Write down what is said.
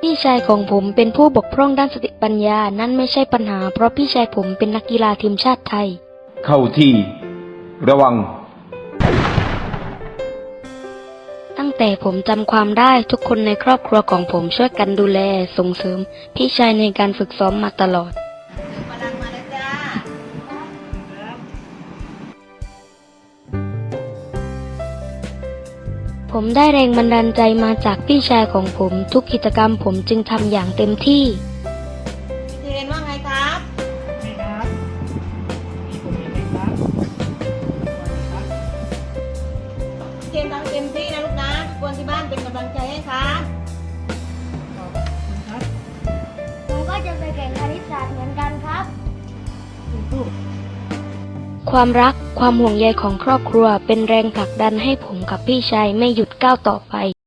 พี่ชายของผมเป็นผู้บกพร่องด้านสติปัญญา นั่นไม่ใช่ปัญหา เพราะพี่ชายผมเป็นนักกีฬาทีมชาติไทย เข้าที่ ระวัง ตั้งแต่ผมจำความได้ทุกคนในครอบครัวของผมช่วยกันดูแลส่งเสริม พี่ชายในการฝึกซ้อมมาตลอด ผมได้แรงบันดาลใจมาจากพี่ชายของผม ทุกกิจกรรมผมจึงทำอย่างเต็มที่ พี่เทนว่าไงครับไม่ครับมีผมยังไม่ครับสวัสดีครับพี่เทนทำเต็มที่นะลูกนะทุกคนที่บ้านเป็นกำลังใจ ความรักความห่วงใยของครอบครัวเป็นแรงผลักดันให้ผมกับพี่ชายไม่หยุดก้าวต่อไป